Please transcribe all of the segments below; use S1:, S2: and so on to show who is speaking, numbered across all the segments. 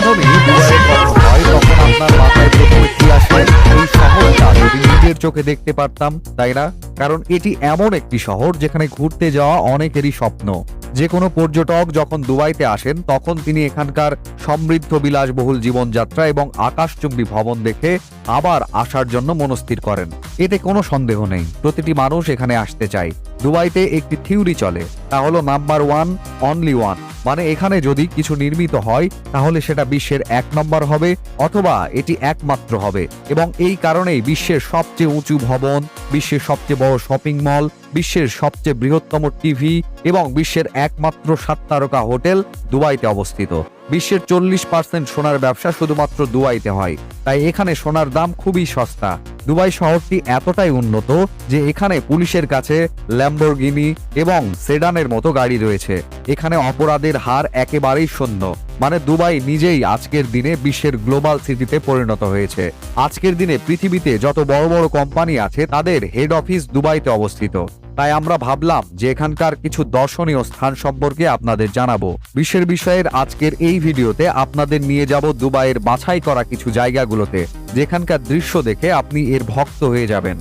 S1: হয় তখন আপনার মাথায় প্রথমে কি আসে। এই শহরটা যদি নিজের চোখে দেখতে পারতাম, তাই না? কারণ এটি এমন একটি শহর যেখানে ঘুরতে যাওয়া অনেকেরই স্বপ্ন। যে কোনো পর্যটক যখন দুবাইতে আসেন, তখন তিনি এখানকার সমৃদ্ধ বিলাসবহুল জীবনযাত্রা এবং আকাশচুম্বী ভবন দেখে আবার আসার জন্য মনস্থির করেন। এতে কোনো সন্দেহ নেই। প্রতিটি মানুষ এখানে আসতে চায়। দুবাইতে একটি থিওরি চলে, তা হলো নাম্বার ওয়ান অনলি ওয়ান মানে এখানে যদি কিছু নির্মিত হয়, তাহলে সেটা বিশ্বের এক নম্বর হবে, অথবা এটি একমাত্র হবে। এবং এই কারণেই বিশ্বের সবচেয়ে উঁচু ভবন, বিশ্বের সবচেয়ে বড় শপিং মল বিশ্বের সবচেয়ে বৃহত্তম টিভি এবং বিশ্বের একমাত্র সাত তারকা হোটেল দুবাইতে অবস্থিত। বিশ্বের চল্লিশ পার্সেন্ট সোনার ব্যবসা শুধুমাত্র দুবাইতে হয়। তাই এখানে সোনার দাম খুবই সস্তা। দুবাই শহরটি এতটাই উন্নত যে এখানে পুলিশের কাছে ল্যাম্বরগিনি এবং সেডানের মতো গাড়ি রয়েছে। এখানে অপরাধের হার একেবারেই শূন্য। মানে দুবাই নিজেই আজকের দিনে বিশ্বের গ্লোবাল সিটিতে পরিণত হয়েছে। আজকের দিনে পৃথিবীতে যত বড় বড় কোম্পানি আছে, তাদের হেড অফিস দুবাইতে অবস্থিত। তাই আমরা ভাবলাম যে এখানকার কিছু দর্শনীয় স্থান সম্পর্কে আপনাদের জানাব। বিশ্বের বিষয়ের আজকের এই ভিডিওতে আপনাদের নিয়ে যাব দুবাইয়ের বাছাই করা কিছু জায়গাগুলোতে, যেখানকার দৃশ্য দেখে আপনি এর ভক্ত হয়ে যাবেন।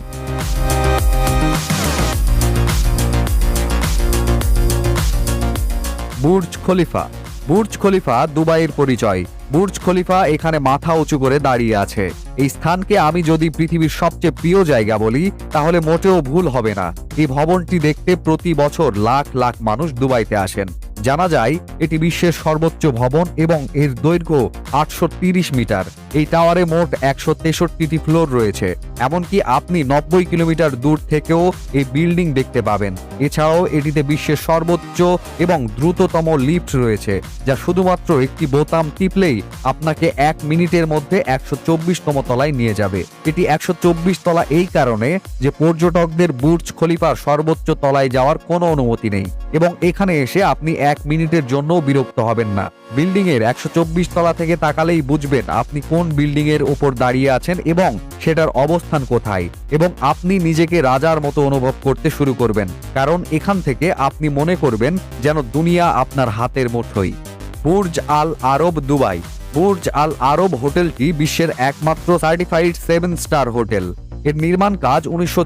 S1: Burj Khalifa. বুর্জ খলিফা দুবাইয়ের পরিচয়। বুর্জ খলিফা এখানে মাথা উঁচু করে দাঁড়িয়ে আছে। এই স্থানকে আমি যদি পৃথিবীর সবচেয়ে প্রিয় জায়গা বলি, তাহলে মোটেও ভুল হবে না। এই ভবনটি দেখতে প্রতি বছর লাখ লাখ মানুষ দুবাইতে আসেন। জানা যায়, এটি বিশ্বের সর্বোচ্চ ভবন এবং এর দৈর্ঘ্য আটশো মিটার। এই টাওয়ারে মোট একশো তেষট্টিটি ফ্লোর রয়েছে, এমনকি আপনি নব্বই কিলোমিটার দূর থেকেও এই বিল্ডিং দেখতে পাবেন। এছাড়াও এটিতে বিশ্বের সর্বোচ্চ এবং দ্রুততম লিফট রয়েছে, যা শুধুমাত্র একটি বোতাম টিপলেই আপনাকে এক মিনিটের মধ্যে একশো চব্বিশতম তলায় নিয়ে যাবে। এটি একশো চব্বিশ তলা এই কারণে যে পর্যটকদের বুর্জ খলিফার সর্বোচ্চ তলায় যাওয়ার কোনো অনুমতি নেই এবং এখানে এসে আপনি এক মিনিটের জন্য বিরক্ত হবেন না। বিল্ডিং এর একশো চব্বিশ তলা থেকে তাকালেই বুঝবেন আপনি কোন বিল্ডিং এর উপর দাঁড়িয়ে আছেন এবং সেটার অবস্থান কোথায়? এবং আপনি নিজেকে রাজার মতো অনুভব করতে শুরু করবেন। কারণ এখান থেকে আপনি মনে করবেন যেন দুনিয়া আপনার হাতের মুঠোই Burj Al Arab, Dubai. Burj Al Arab হোটেলটি বিশ্বের একমাত্র সার্টিফাইড সেভেন স্টার হোটেল। এর নির্মাণ কাজ উনিশশো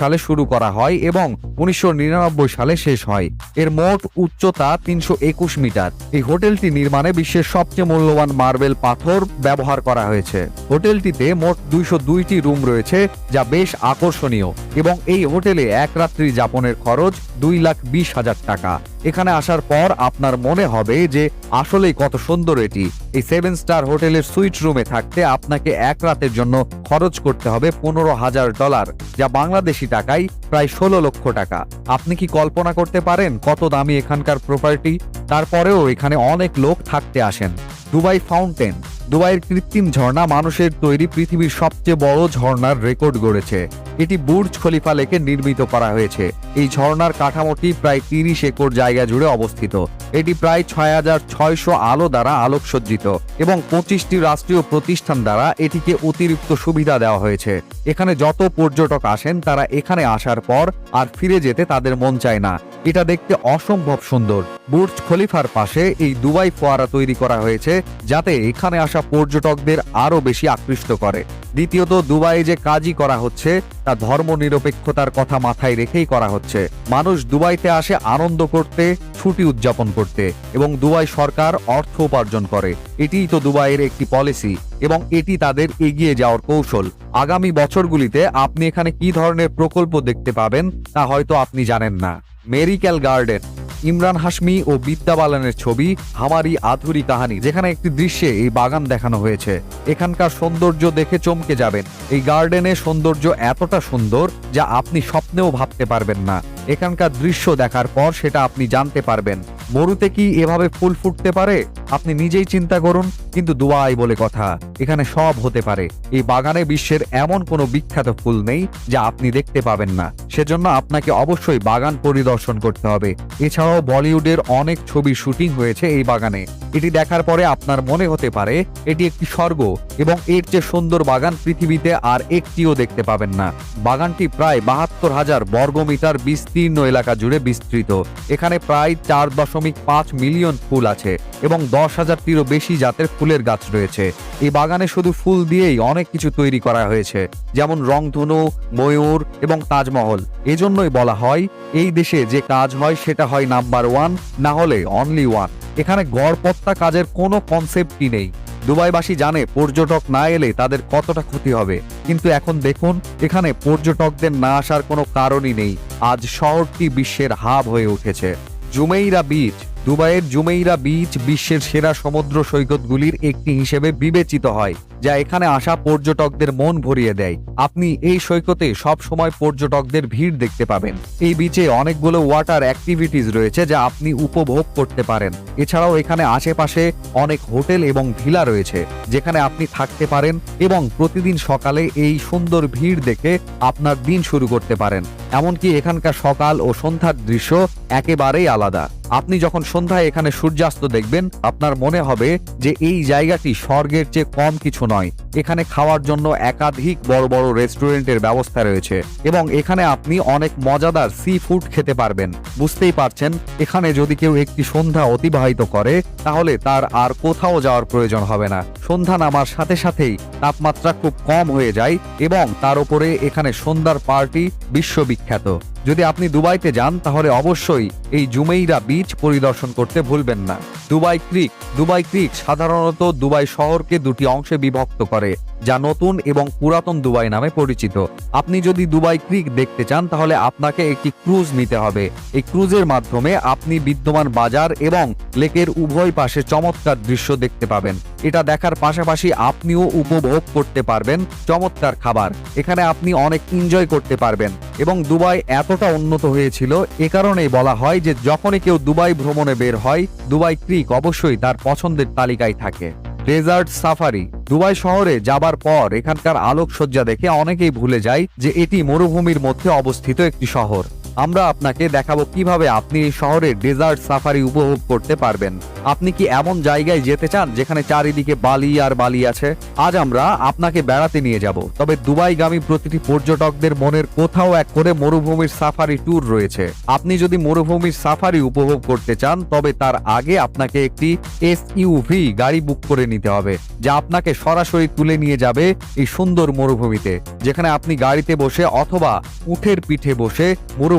S1: সালে শুরু করা হয় এবং উনিশশো নিরানব্বই সালে শেষ হয়। এর মোট উচ্চতা তিনশো একুশ মিটার। এই হোটেলটি নির্মাণে বিশ্বের সবচেয়ে মূল্যবান মার্বেল পাথর ব্যবহার করা হয়েছে। হোটেলটিতে মোট দুইশো দুইটি রুম রয়েছে, যা বেশ আকর্ষণীয় এবং এই হোটেলে এক রাত্রি যাপনের খরচ দুই লাখ বিশ হাজার টাকা। এখানে আসার পর আপনার মনে হবে যে আসলেই কত সুন্দর এটি। এই সেভেন স্টার হোটেলের সুইট রুমে থাকতে আপনাকে এক রাতের জন্য খরচ করতে হবে পনেরো হাজার ডলার, যা বাংলাদেশি টাকায় প্রায় ষোলো লক্ষ টাকা। আপনি কি কল্পনা করতে পারেন কত দামি এখানকার প্রপার্টি? তারপরেও এখানে অনেক লোক থাকতে আসেন। দুবাই ফাউন্টেন, দুবাইয়ের কৃত্রিম ঝর্ণা মানুষের তৈরি পৃথিবীর সবচেয়ে বড় ঝর্ণার রেকর্ড গড়েছে। এটি বুর্জ খলিফা লেকে নির্মিত করা হয়েছে। এই ঝর্ণার কাঠামোটি প্রায় তিরিশ একর জায়গা জুড়ে অবস্থিত। এটি প্রায় ছয় হাজার ছয়শো আলো দ্বারা আলোকসজ্জিত এবং পঁচিশটি রাষ্ট্রীয় প্রতিষ্ঠান দ্বারা এটিকে অতিরিক্ত সুবিধা দেওয়া হয়েছে। এখানে যত পর্যটক আসেন, তারা এখানে আসার পর আর ফিরে যেতে তাদের মন চায় না। এটা দেখতে অসম্ভব সুন্দর। বুর্জ খলিফার পাশে এই দুবাই ফোয়ারা তৈরি করা হয়েছে, যাতে এখানে আসা পর্যটকদের আরও বেশি আকৃষ্ট করে। দ্বিতীয়ত, দুবাইয়ে যে কাজই করা হচ্ছে তা ধর্ম নিরপেক্ষতার কথা মাথায় রেখেই করা হচ্ছে। মানুষ দুবাইতে আসে আনন্দ করতে, ছুটি উদযাপন করতে এবং দুবাই সরকার অর্থ উপার্জন করে। এটিই তো দুবাইয়ের একটি পলিসি এবং এটি তাদের এগিয়ে যাওয়ার কৌশল। আগামী বছরগুলিতে আপনি এখানে কি ধরনের প্রকল্প দেখতে পাবেন তা হয়তো আপনি জানেন না। মেরিক্যাল গার্ডেন ইমরান হাসমি ও বিদ্যা বালানের ছবি হামারি আধুরি কাহানি, যেখানে একটি দৃশ্যে এই বাগান দেখানো হয়েছে। এখানকার সৌন্দর্য দেখে চমকে যাবেন। এই গার্ডেনের সৌন্দর্য এতটা সুন্দর যা আপনি স্বপ্নেও ভাবতে পারবেন না। এখানকার দৃশ্য দেখার পর সেটা আপনি জানতে পারবেন। মরুতে কি এভাবে ফুল ফুটতে পারে? আপনি নিজেই চিন্তা করুন, কিন্তু দুবাই বলে কথা। এখানে সব হতে পারে। এই বাগানে বিশ্বের এমন কোনো বিখ্যাত ফুল নেই যা আপনি দেখতে পাবেন না। সেজন্য আপনাকে অবশ্যই বাগান পরিদর্শন করতে হবে। এছাড়াও বলিউডের অনেক ছবি শুটিং হয়েছে এই বাগানে। এটি দেখার পরে আপনার মনে হতে পারে, এটি একটি স্বর্গ এবং এর চেয়ে সুন্দর বাগান পৃথিবীতে আর একটিও দেখতে পাবেন না। বাগানটি প্রায় বাহাত্তর হাজার বর্গমিটার বিস্তীর্ণ এলাকা জুড়ে বিস্তৃত। এখানে প্রায় চার দশমিক পাঁচ মিলিয়ন ফুল আছে এবং দশ হাজারটিরও বেশি জাতের ফুলের গাছ রয়েছে। এই বাগানে শুধু ফুল দিয়েই অনেক কিছু তৈরি করা হয়েছে, যেমন রংধনু, ময়ূর এবং তাজমহল। এজন্যই বলা হয়, এই দেশে যে কাজ হয় সেটা হয় নাম্বার ওয়ান, না হলে অনলি ওয়ান এখানে গড়পত্তা কাজের কোনো কনসেপ্টই নেই। দুবাইবাসী জানে পর্যটক না এলে তাদের কতটা ক্ষতি হবে। কিন্তু এখন দেখুন, এখানে পর্যটকদের না আসার কোনো কারণই নেই। আজ শহরটি বিশ্বের হাব হয়ে উঠেছে। জুমেইরা বিচ দুবাইয়ের জুমেইরা বিচ বিশ্বের সেরা সমুদ্র সৈকতগুলির একটি হিসেবে বিবেচিত হয়, যা এখানে আসা পর্যটকদের মন ভরিয়ে দেয়। আপনি এই সৈকতে সব সময় পর্যটকদের ভিড় দেখতে পাবেন। এই বিচে অনেকগুলো ওয়াটার অ্যাক্টিভিটিস রয়েছে যা আপনি উপভোগ করতে পারেন। এছাড়াও এখানে আশেপাশে অনেক হোটেল এবং ভিলা রয়েছে, যেখানে আপনি থাকতে পারেন এবং প্রতিদিন সকালে এই সুন্দর ভিড় দেখে আপনার দিন শুরু করতে পারেন। এমনকি এখানকার সকাল ও সন্ধ্যার দৃশ্য একেবারেই আলাদা। আপনি যখন সন্ধ্যায় এখানে সূর্যাস্ত দেখবেন, আপনার মনে হবে যে এই জায়গাটি স্বর্গের চেয়ে কম কিছু নয়। এখানে খাওয়ার জন্য একাধিক বড় বড় রেস্টুরেন্টের ব্যবস্থা রয়েছে এবং এখানে আপনি অনেক মজাদার সি ফুড খেতে পারবেন। বুঝতেই পারছেন, এখানে যদি কেউ একটি সন্ধ্যা অতিবাহিত করে, তাহলে তার আর কোথাও যাওয়ার প্রয়োজন হবে না। সন্ধ্যা নামার সাথে সাথেই তাপমাত্রা খুব কম হয়ে যায় এবং তার উপরে এখানে সন্ধ্যার পার্টি বিশ্ববিখ্যাত। যদি আপনি দুবাইতে যান, তাহলে অবশ্যই এই জুমেইরা বিচ পরিদর্শন করতে ভুলবেন না। দুবাই ক্রিক দুবাই ক্রিক সাধারণত দুবাই শহরকে দুটি অংশে বিভক্ত করে, যা নতুন এবং পুরাতন দুবাই নামে পরিচিত। আপনি যদি দুবাই ক্রিক দেখতে চান, তাহলে আপনাকে একটি ক্রুজ নিতে হবে। এই ক্রুজের মাধ্যমে আপনি বিদ্যমান বাজার এবং লেকের উভয় পাশে চমৎকার দৃশ্য দেখতে পাবেন। এটা দেখার পাশাপাশি আপনিও উপভোগ করতে পারবেন চমৎকার খাবার। এখানে আপনি অনেক এনজয় করতে পারবেন। এবং দুবাই এতটা উন্নত হয়েছিল, এ কারণেই বলা হয় যে যখনই কেউ দুবাই ভ্রমণে বের হয়, দুবাই ক্রিক অবশ্যই তার পছন্দের তালিকায় থাকে। ডেজার্ট সাফারি, দুবাই শহরে যাবার পর এখানকার আলোকসজ্জা দেখে অনেকেই ভুলে যায় যে এটি মরুভূমির মধ্যে অবস্থিত একটি শহর। আমরা আপনাকে দেখাবো কীভাবে আপনি এই শহরে ডেজার্ট সাফারি উপভোগ করতে পারবেন। আপনি কি এমন জায়গায় যেতে চান যেখানে চারিদিকে বালি আর বালি আছে? আজ আমরা আপনাকে বেড়াতে নিয়ে যাব, তবে দুবাইগামী প্রতিটি পর্যটকদের মনের কোথাও এক করে মরুভূমির সাফারি ট্যুর রয়েছে। আপনি যদি মরুভূমির সাফারি উপভোগ করতে চান, তবে তার আগে আপনাকে একটি এস ইউভি গাড়ি বুক করে নিতে হবে, যা আপনাকে সরাসরি তুলে নিয়ে যাবে এই সুন্দর মরুভূমিতে, যেখানে আপনি গাড়িতে বসে অথবা উঠের পিঠে বসে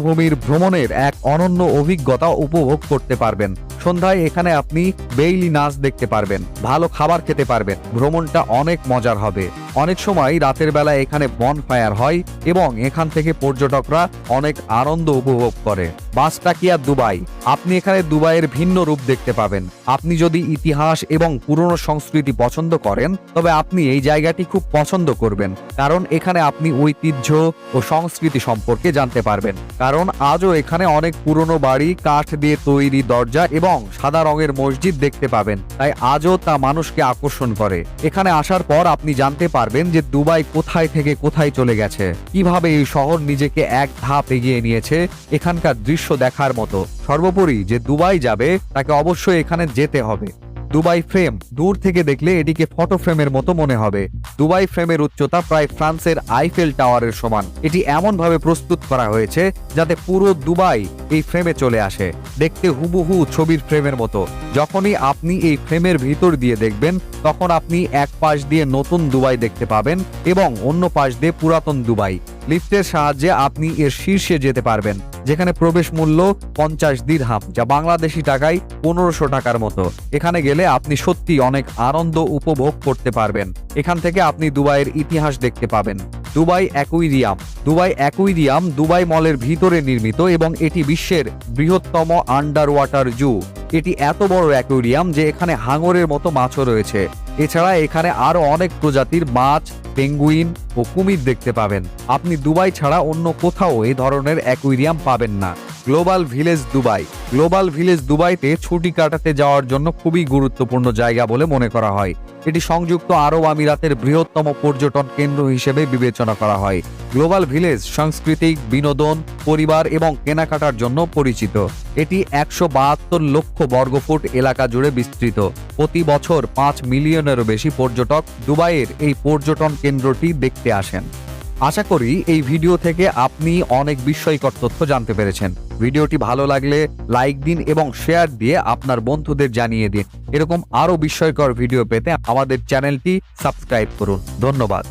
S1: মরুভূমির ভ্রমণের এক অনন্য অভিজ্ঞতা উপভোগ করতে পারবেন। সন্ধ্যায় এখানে আপনি বেইলি নাচ দেখতে পারবেন, ভালো খাবার খেতে পারবেন, ভ্রমণটা অনেক মজার হবে। অনেক সময় রাতের বেলা এখানে বন ফায়ার হয় এবং এখান থেকে পর্যটকরা অনেক আনন্দ উপভোগ করে। Bastakiya Dubai? আপনি এখানে দুবাইয়ের ভিন্ন রূপ দেখতে পাবেন। আপনি যদি ইতিহাস এবং পুরনো সংস্কৃতি পছন্দ করেন, তবে আপনি এই জায়গাটি খুব পছন্দ করবেন, কারণ এখানে আপনি ঐতিহ্য ও সংস্কৃতি সম্পর্কে জানতে পারবেন। কারণ আজও এখানে অনেক পুরনো বাড়ি, কাঠ দিয়ে তৈরি দরজা এবং সাদা রঙের মসজিদ দেখতে পাবেন। তাই আজও তা মানুষকে আকর্ষণ করে। এখানে আসার পর আপনি জানতে পারবেন যে দুবাই কোথায় থেকে কোথায় চলে গেছে। কীভাবে এই শহর নিজেকে এক ধাপ এগিয়ে নিয়েছে এখানকার দৃশ্য দেখার মতো। সর্বোপরি যে দুবাই যাবে, তাকে অবশ্যই এখানে যেতে হবে। দুবাই ফ্রেম, দূর থেকে দেখলে এটিকে ফটো ফ্রেমের মতো মনে হবে। দুবাই ফ্রেমের উচ্চতা প্রায় ফ্রান্সের আইফেল টাওয়ারের সমান। এটি এমনভাবে প্রস্তুত করা হয়েছে যাতে পুরো দুবাই এই ফ্রেমে চলে আসে। দেখতে হুবহু ছবির ফ্রেমের মতো। যখনই আপনি এই ফ্রেমের ভিতর দিয়ে দেখবেন, তখন আপনি এক পাশ দিয়ে নতুন দুবাই দেখতে পাবেন এবং অন্য পাশ দিয়ে পুরাতন দুবাই। লিফটের সাহায্যে আপনি এর শীর্ষে যেতে পারবেন, যেখানে প্রবেশ মূল্য পঞ্চাশ দিরহাম, যা বাংলাদেশি টাকায় পনেরোশো টাকার মতো। এখানে গেলে আপনি সত্যি অনেক আনন্দ উপভোগ করতে পারবেন। এখান থেকে আপনি দুবাইয়ের ইতিহাস দেখতে পাবেন। Dubai aquarium Dubai aquarium Dubai মলের ভিতরে নির্মিত এবং এটি বিশ্বের বৃহত্তম আন্ডার ওয়াটার জু। এটি এত বড় অ্যাকুইরিয়াম যে এখানে হাঙরের মতো মাছও রয়েছে। এছাড়া এখানে আরও অনেক প্রজাতির মাছ, পেঙ্গুইন ও কুমির দেখতে পাবেন। আপনি দুবাই ছাড়া অন্য কোথাও এই ধরনের অ্যাকুইরিয়াম পাবেন না। Global village Dubai global village দুবাইতে ছুটি কাটাতে যাওয়ার জন্য খুবই গুরুত্বপূর্ণ জায়গা বলে মনে করা হয়। এটি সংযুক্ত আরব আমিরাতের বৃহত্তম পর্যটন কেন্দ্র হিসেবে বিবেচনা করা হয়। গ্লোবাল ভিলেজ সাংস্কৃতিক, বিনোদন, পরিবার এবং কেনাকাটার জন্য পরিচিত। এটি একশো বাহাত্তর লক্ষ বর্গফুট এলাকা জুড়ে বিস্তৃত। প্রতি বছর পাঁচ মিলিয়নেরও বেশি পর্যটক দুবাইয়ের এই পর্যটন কেন্দ্রটি দেখতে আসেন। আশা করি এই ভিডিও থেকে আপনি অনেক বিস্ময়কর তথ্য জানতে পেরেছেন। ভিডিওটি ভালো লাগলে লাইক দিন এবং শেয়ার দিয়ে আপনার বন্ধুদের জানিয়ে দিন। এরকম আরও বিস্ময়কর ভিডিও পেতে আমাদের চ্যানেলটি সাবস্ক্রাইব করুন। ধন্যবাদ।